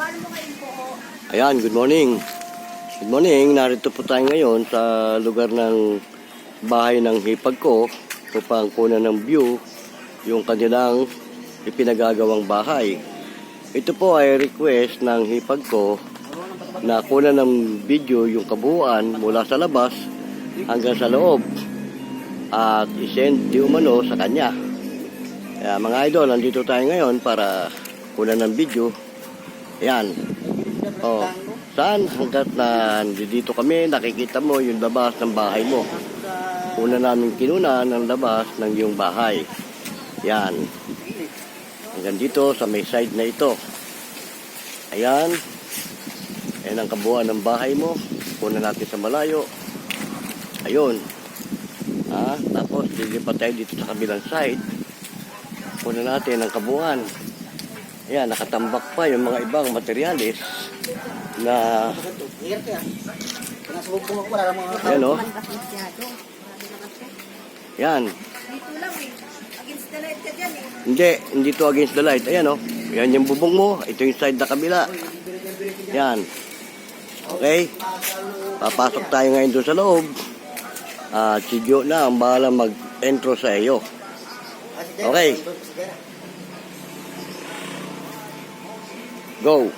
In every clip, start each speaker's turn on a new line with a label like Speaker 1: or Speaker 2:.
Speaker 1: Paano mo ngayon po?
Speaker 2: Ayan, good morning. Good morning. Narito po tayo ngayon sa lugar ng bahay ng hipag ko upang kunan ng view yung kanilang ipinagagawang bahay. Ito po ay request ng hipag ko na kunan ng video yung kabuuan mula sa labas hanggang sa loob at isend di umano sa kanya. Kaya mga idol, nandito tayo ngayon para kunan ng video. Ayan, Oh, saan hanggat na dito kami, nakikita mo yung labas ng bahay mo. Una namin kinuna ng labas ng iyong bahay. Yan. Hanggang dito sa may side na ito. Ayan. Ayan ang kabuuan ng bahay mo. Kuna natin sa malayo. Ayun. Ha? Tapos, lilipat tayo dito sa kabilang side. Kuna natin ang kabuuan. Ayan, nakatambak pa yung mga ibang materialis na Ayan, oh.
Speaker 1: Man kasi masyado. Marami na kasi.
Speaker 2: yan.
Speaker 1: Dito lang. Against the light ka dyan eh.
Speaker 2: Hindi, hindi to against the light. Ayan, oh. Yan yung bubong mo. Ito yung side na kabila. Yan. Okay? Papasok tayo ngayon doon sa loob. At si Jo na ang bahala mag-intro sa iyo. Okay. Go.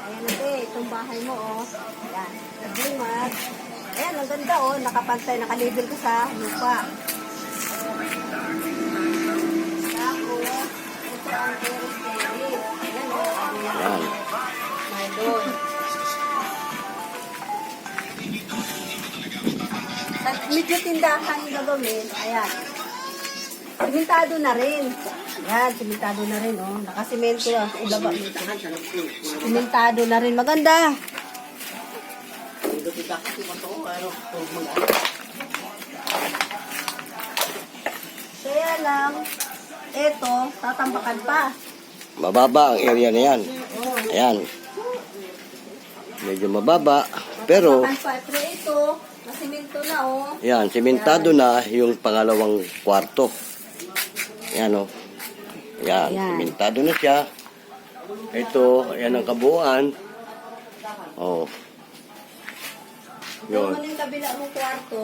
Speaker 1: Ayan na eh. Itong bahay mo oh. Ayan. Naglimat. Ayan, ang ganda oh. Nakapantay, nakalibel ko sa lupa. Tapos, ito ang terrace terrace. Ayan oh. Ano yan?
Speaker 2: Yan.
Speaker 1: Nylon. At medyo tindahan yung gagawin, ayan. Simentado na rin. Ayan, simentado na rin, oh. Nakasimento na ibaba. Simentado na rin. Maganda. Kaya lang, eto, tatambakan pa.
Speaker 2: Mababa ang area na yan. Ayan. Medyo mababa. Pero.
Speaker 1: Pero ito, nasimento na, oh.
Speaker 2: Yan, simentado na yung pangalawang kwarto. Yan o. Yan,
Speaker 1: Yan.
Speaker 2: simentado na siya. Ito, yan ang kabuuan. Oh. Yun.
Speaker 1: ano yung kabila mong kwarto,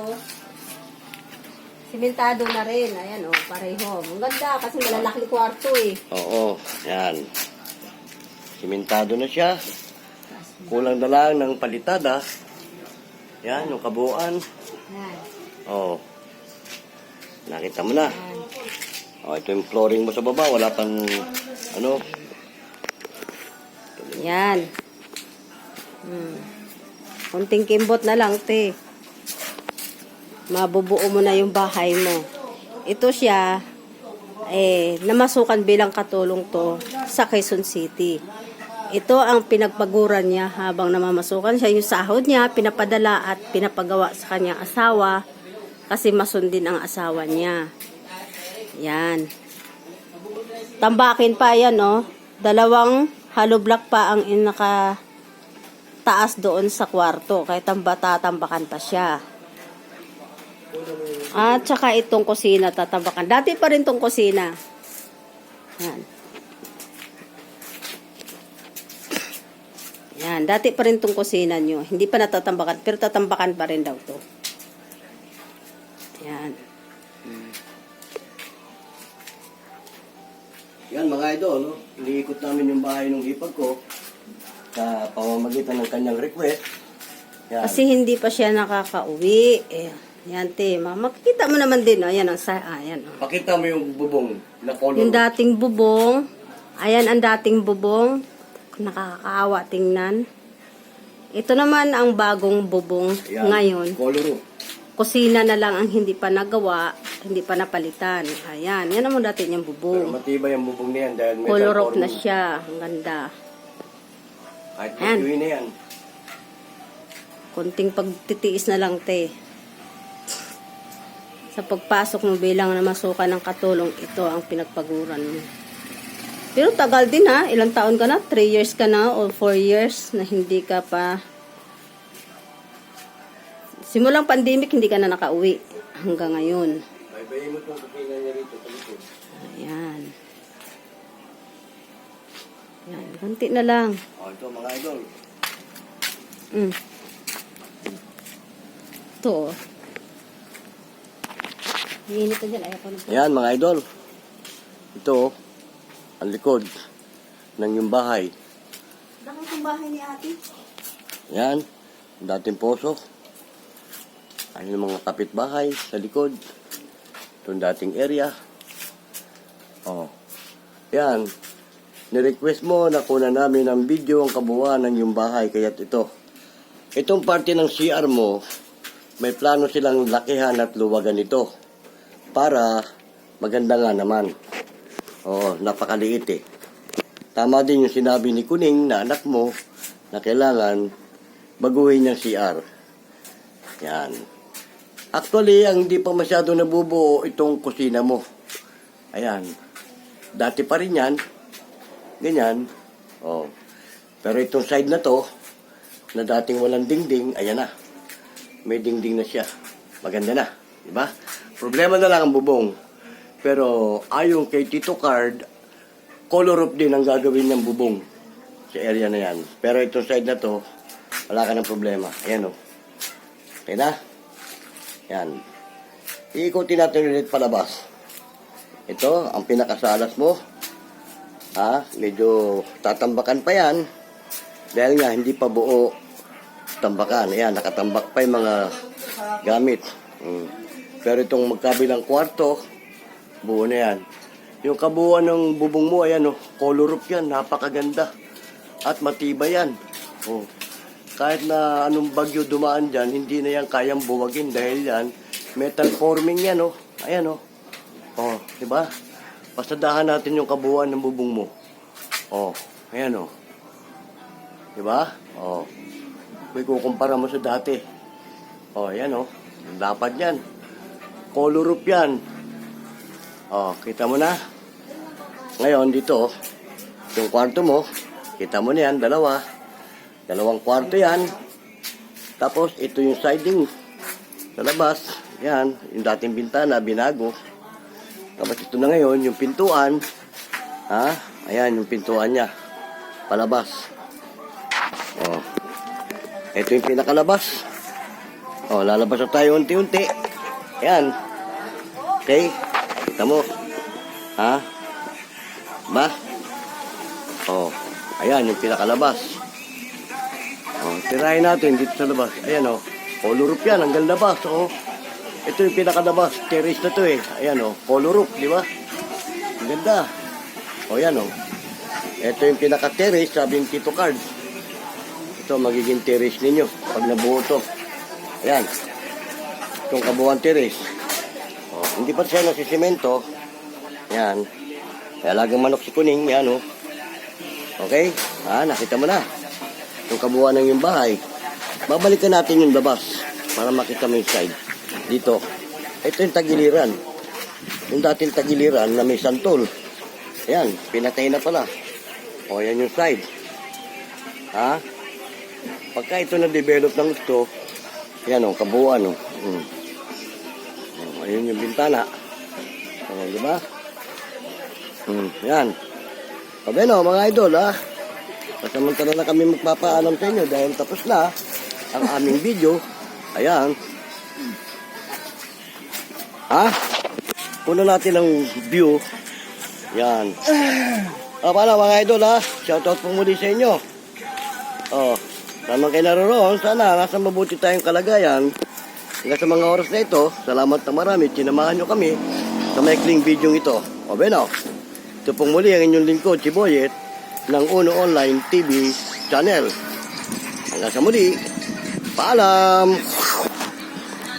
Speaker 1: simentado na rin. Ayan, oh, pareho. Ang ganda kasi malalaki kwarto eh.
Speaker 2: Oo, yan. Simentado na siya. Kulang na lang ng palitada. Yan, yung kabuuan.
Speaker 1: Ayan.
Speaker 2: Oh. Nakita mo na.
Speaker 1: Ayan.
Speaker 2: Oh, ito yung flooring mo sa baba. Wala pang, ano,
Speaker 1: Yan. Hmm. Kunting kimbot na lang, te. Mabubuo mo na yung bahay mo. Ito siya, eh, namasukan bilang katulong to sa Quezon City. Ito ang pinagpaguran niya habang namamasukan siya. Yung sahod niya, pinapadala at pinapagawa sa kanyang asawa kasi masundin ang asawa niya. Yan. Tambakin pa yan, oh. Dalawang hollow block pa ang inaka taas doon sa kwarto. Kaya tamba, tatambakan pa siya. At saka itong kusina tatambakan. Dati pa rin itong kusina. Yan. Yan. Dati pa rin itong kusina nyo. Hindi pa natatambakan. Pero tatambakan pa rin daw to. Yan.
Speaker 2: Yan mga idol, no? iniikot namin yung bahay ng hipag ko sa pamamagitan ng kanyang request. Yan.
Speaker 1: Kasi hindi pa siya nakakauwi. Eh, yan, te. Ma- Makikita mo naman din, oh. Ayan, ang sa, ah, ayan, oh.
Speaker 2: Pakita mo yung bubong na color.
Speaker 1: Yung dating bubong. Ayan ang dating bubong. Nakakaawa tingnan. Ito naman ang bagong bubong
Speaker 2: Yan,
Speaker 1: ngayon.
Speaker 2: Color.
Speaker 1: Kusina na lang ang hindi pa nagawa, hindi pa napalitan. Ayan, yan naman dati niyang
Speaker 2: Pero
Speaker 1: bubong.
Speaker 2: matibay ang bubong niyan dahil metal
Speaker 1: Color off na siya. Ang ganda.
Speaker 2: Kahit
Speaker 1: Yan.
Speaker 2: pagkiwi na yan.
Speaker 1: Kunting pagtitiis na lang, te. Sa pagpasok mo bilang na masukan ng katulong, ito ang pinagpaguran mo. Pero tagal din ha. Ilang taon ka na? 3 years ka na o 4 years na hindi ka pa... Simulang pandemic, hindi ka na nakauwi hanggang ngayon.
Speaker 2: Baybayin mo itong kusina niya rito. sa likod.
Speaker 1: Ayan. Yan, konti na lang.
Speaker 2: Oh, ito mga idol.
Speaker 1: Mm. Ito, oh. Iinit na dyan. Ayaw ko na.
Speaker 2: Ayan mga idol. Ito, ang likod ng yung bahay.
Speaker 1: Bakit yung bahay ni ate?
Speaker 2: Yan, ang dating poso. Ayun ang mga kapitbahay sa likod. Ito ang dating area. Oh. Yan. Nirequest mo na kuna namin ng video ang kabuuan ng yung bahay. Kaya ito. Itong parte ng CR mo, may plano silang lakihan at luwagan ito. Para maganda nga naman. Oo, napakaliit eh. Tama din yung sinabi ni Kuning na anak mo na kailangan baguhin yung CR. Yan. Actually, ang hindi pa masyado nabubuo itong kusina mo. Ayan. Dati pa rin yan. Ganyan. Oh. Pero itong side na to, na dating walang dingding, ayan na. May dingding na siya. Maganda na. Diba? Problema na lang ang bubong. Pero ayon kay Tito Card, color roof din ang gagawin ng bubong sa area na yan. Pero itong side na to, wala ka ng problema. Ayan o. Okay na? Yan. Iikutin natin ulit palabas. Ito, ang pinakasalas mo. Ha? Medyo tatambakan pa yan. Dahil nga, hindi pa buo tambakan. Ayan, nakatambak pa yung mga gamit. Mm. Pero itong magkabilang kwarto, buo na yan. Yung kabuuan ng bubong mo, ayan oh, color yan, napakaganda. At matibay yan. Oh. Kahit na anong bagyo dumaan dyan, hindi na yan kayang buwagin dahil yan, metal forming yan oh. Ayan oh. Oh, di ba? Pasadahan natin yung kabuuan ng bubong mo. Oh, ayan oh. Di ba? Oh. May kukumpara mo sa dati. Oh, ayan oh. Dapat yan. Color roof yan. Oh, kita mo na. Ngayon, dito, yung kwarto mo, kita mo na yan, dalawa. Dalawang kwarto yan. Tapos, ito yung siding sa labas. Yan, yung dating bintana, binago. Tapos, ito na ngayon, yung pintuan. Ha? Ayan, yung pintuan niya. Palabas. Oh. Ito yung pinakalabas. Oh, lalabas na tayo unti-unti. Ayan. Okay? Kita mo. Ha? Ba? Oh. Ayan, yung pinakalabas. Tirahin natin dito sa labas. Ayan, oh. Color roof yan, hanggang labas, oh. Ito yung pinakalabas. Terrace na to, eh. Ayan, oh. Color roof, di ba? Ang ganda. Oh, yan, oh. Ito yung pinaka-terrace, sabi ng Tito Card. Ito, magiging terrace ninyo pag nabuo to. Ayan. Itong kabuuan terrace. Oh, hindi pa siya nasisimento. Yan. Kaya lagang manok si Kuning. Yan, oh. Okay? Ah, nakita mo na. Yung kabuuan ng yung bahay. Babalikan natin yung labas para makita mo yung side. Dito. Ito yung tagiliran. Yung dating tagiliran na may santol. Ayan, pinatay na pala. O, yan yung side. Ha? Pagka ito na-develop ng gusto, yan o, kabuuan o. Hmm. O, ayun yung bintana. O, di ba? Hmm, yan. O, no, mga idol, ha? Pasamantala na kami magpapaalam sa inyo dahil tapos na ang aming video. Ayan. Ha? Kunan natin ang view. Yan. O, paano mga idol, ha? Shoutout po muli sa inyo. Oh, tamang kayo naroon. Sana nasa mabuti tayong kalagayan. Hanggang sa mga oras na ito, salamat na marami. Sinamahan nyo kami sa maikling video ito. O, Beno, ito pong muli ang inyong lingkod, si Boyet, ng Uno Online TV channel. Hanggang sa muli, paalam!